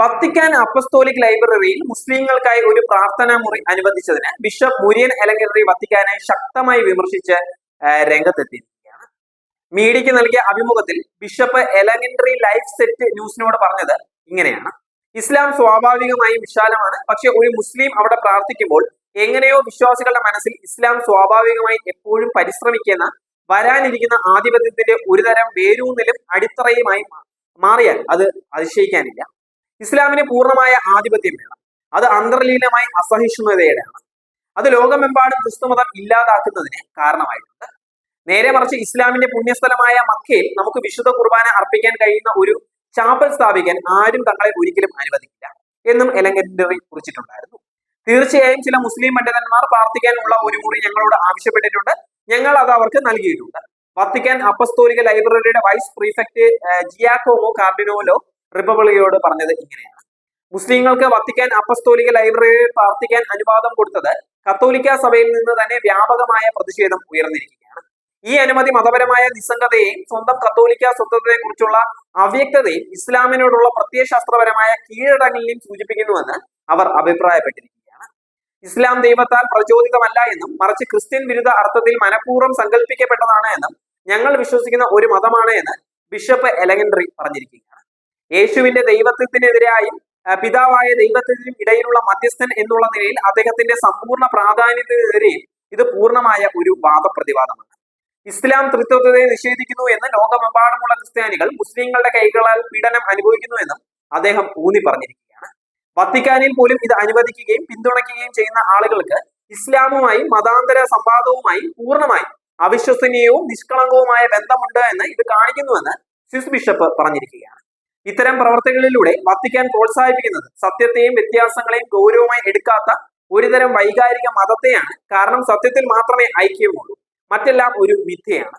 Vatican apostolic ലൈബ്രറിയിൽ മുസ്ലിങ്ങൾക്കായി ഒരു പ്രാർത്ഥനാ മുറി അനുവദിച്ചതിന് ബിഷപ്പ് മുരിയൻ എലങ്കറി വത്തിക്കാനെ ശക്തമായി വിമർശിച്ച് രംഗത്തെത്തിയിരിക്കുകയാണ്. മീഡിയയ്ക്ക് നൽകിയ അഭിമുഖത്തിൽ ബിഷപ്പ് എലങ്കറി ലൈഫ് സെറ്റ് ന്യൂസിനോട് പറഞ്ഞത് ഇങ്ങനെയാണ്. ഇസ്ലാം സ്വാഭാവികമായി വിശാലമാണ്. പക്ഷെ ഒരു മുസ്ലിം അവിടെ പ്രാർത്ഥിക്കുമ്പോൾ എങ്ങനെയോ വിശ്വാസികളുടെ മനസ്സിൽ ഇസ്ലാം സ്വാഭാവികമായി എപ്പോഴും പരിശ്രമിക്കുന്ന വരാനിരിക്കുന്ന ആധിപത്യത്തിന്റെ ഒരുതരം വേരൂന്നലും അടിത്തറയുമായി മാറിയാൽ അത് അതിശയിക്കാനില്ല. ഇസ്ലാമിന് പൂർണമായ ആധിപത്യം വേണം. അത് അന്തർലീനമായി അസഹിഷ്ണുതയുടെയാണ് അത് ലോകമെമ്പാടും ക്രിസ്തുമതം ഇല്ലാതാക്കുന്നതിന് കാരണമായിട്ടുണ്ട്. നേരെ മറിച്ച് ഇസ്ലാമിന്റെ പുണ്യസ്ഥലമായ മക്കയിൽ നമുക്ക് വിശുദ്ധ കുർബാന അർപ്പിക്കാൻ കഴിയുന്ന ഒരു ചാപ്പൽ സ്ഥാപിക്കാൻ ആരും തങ്ങളെ ഒരിക്കലും അനുവദിക്കില്ല എന്നും എലങ്കറി കുറിച്ചിട്ടുണ്ടായിരുന്നു. തീർച്ചയായും ചില മുസ്ലിം പണ്ഡിതന്മാർ പ്രാർത്ഥിക്കാനുള്ള ഒരു മുറി ഞങ്ങളോട് ആവശ്യപ്പെട്ടിട്ടുണ്ട്. ഞങ്ങൾ അത് അവർക്ക് നൽകിയിട്ടുണ്ട്. വത്തിക്കാൻ അപ്പസ്തോലിക ലൈബ്രറിയുടെ വൈസ് പ്രീഫെക്ട് ജിയാക്കോമോ കാർഡിനോലോ റിപ്പബ്ലിയോട് പറഞ്ഞത് ഇങ്ങനെയാണ്. മുസ്ലിങ്ങൾക്ക് വത്തിക്കാൻ അപ്പസ്തോലിക ലൈബ്രറിയിൽ പ്രാർത്ഥിക്കാൻ അനുവാദം കൊടുത്തത് കത്തോലിക്ക സഭയിൽ നിന്ന് തന്നെ വ്യാപകമായ പ്രതിഷേധം ഉയർന്നിരിക്കുകയാണ്. ഈ അനുമതി മതപരമായ നിസ്സംഗതയെയും സ്വന്തം കത്തോലിക്ക സ്വത്വത്തെ കുറിച്ചുള്ള അവ്യക്തതയും ഇസ്ലാമിനോടുള്ള പ്രത്യയശാസ്ത്രപരമായ കീഴടങ്ങലിനെയും സൂചിപ്പിക്കുന്നുവെന്ന് അവർ അഭിപ്രായപ്പെട്ടിരിക്കുകയാണ്. ഇസ്ലാം ദൈവത്താൽ പ്രചോദിതമല്ല എന്നും മറിച്ച് ക്രിസ്ത്യൻ വിരുദ്ധ അർത്ഥത്തിൽ മനഃപൂർവം സങ്കല്പിക്കപ്പെട്ടതാണ് എന്നും ഞങ്ങൾ വിശ്വസിക്കുന്ന ഒരു മതമാണ് എന്ന് ബിഷപ്പ് എലഗൻഡറി പറഞ്ഞിരിക്കുകയാണ്. യേശുവിന്റെ ദൈവത്വത്തിനെതിരായും പിതാവായ ദൈവത്തിനും ഇടയിലുള്ള മധ്യസ്ഥൻ എന്നുള്ള നിലയിൽ അദ്ദേഹത്തിന്റെ സമ്പൂർണ പ്രാധാന്യത്തിനെതിരെയും ഇത് പൂർണമായ ഒരു വാദപ്രതിവാദമാണ്. ഇസ്ലാം തൃത്വത്തെ നിഷേധിക്കുന്നു എന്ന് ലോകമെമ്പാടുമുള്ള ക്രിസ്ത്യാനികൾ മുസ്ലിങ്ങളുടെ കൈകളാൽ പീഡനം അനുഭവിക്കുന്നു എന്നും അദ്ദേഹം ഊന്നി പറഞ്ഞിരിക്കുകയാണ്. വത്തിക്കാനിൽ പോലും ഇത് അനുവദിക്കുകയും പിന്തുണയ്ക്കുകയും ചെയ്യുന്ന ആളുകൾക്ക് ഇസ്ലാമുമായി മതാന്തര സംവാദവുമായി പൂർണമായി അവിശ്വസനീയവും നിഷ്കളങ്കവുമായ ബന്ധമുണ്ട് എന്ന് ഇത് കാണിക്കുന്നുവെന്ന് സ്വിസ് ബിഷപ്പ് പറഞ്ഞിരിക്കുകയാണ്. ഇത്തരം പ്രവർത്തികളിലൂടെ വത്തിക്കാൻ പ്രോത്സാഹിപ്പിക്കുന്നത് സത്യത്തെയും വ്യത്യാസങ്ങളെയും ഗൗരവമായി എടുക്കാത്ത ഒരുതരം വൈകാരിക മതത്തെയാണ്. കാരണം സത്യത്തിൽ മാത്രമേ ഐക്യമുള്ളൂ. മറ്റെല്ലാം ഒരു മിഥ്യയാണ്.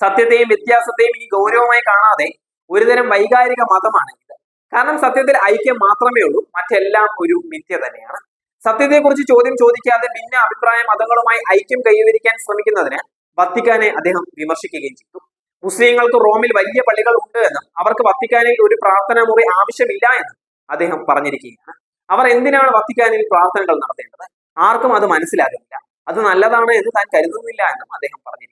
സത്യത്തെയും വ്യത്യാസത്തെയും ഇനി ഗൗരവമായി കാണാതെ ഒരുതരം വൈകാരിക മതമാണ് ഇത്. കാരണം സത്യത്തിൽ ഐക്യം മാത്രമേ ഉള്ളൂ മറ്റെല്ലാം ഒരു മിഥ്യ തന്നെയാണ്. സത്യത്തെക്കുറിച്ച് ചോദ്യം ചോദിക്കാതെ ഭിന്ന അഭിപ്രായ മതങ്ങളുമായി ഐക്യം കൈവരിക്കാൻ ശ്രമിക്കുന്നതിന് വത്തിക്കാനെ അദ്ദേഹം വിമർശിക്കുകയും ചെയ്തു. മുസ്ലിങ്ങൾക്ക് റോമിൽ വലിയ പള്ളികൾ ഉണ്ട് എന്നും അവർക്ക് വത്തിക്കാനിൽ ഒരു പ്രാർത്ഥനാ മുറി ആവശ്യമില്ല എന്നും അദ്ദേഹം പറഞ്ഞിരിക്കുകയാണ്. അവർ എന്തിനാണ് വത്തിക്കാനിൽ പ്രാർത്ഥനകൾ നടത്തേണ്ടത്? ആർക്കും അത് മനസ്സിലാകുന്നില്ല. അത് നല്ലതാണ് എന്ന് താൻ കരുതുന്നില്ല എന്നും അദ്ദേഹം പറഞ്ഞിരിക്കുന്നു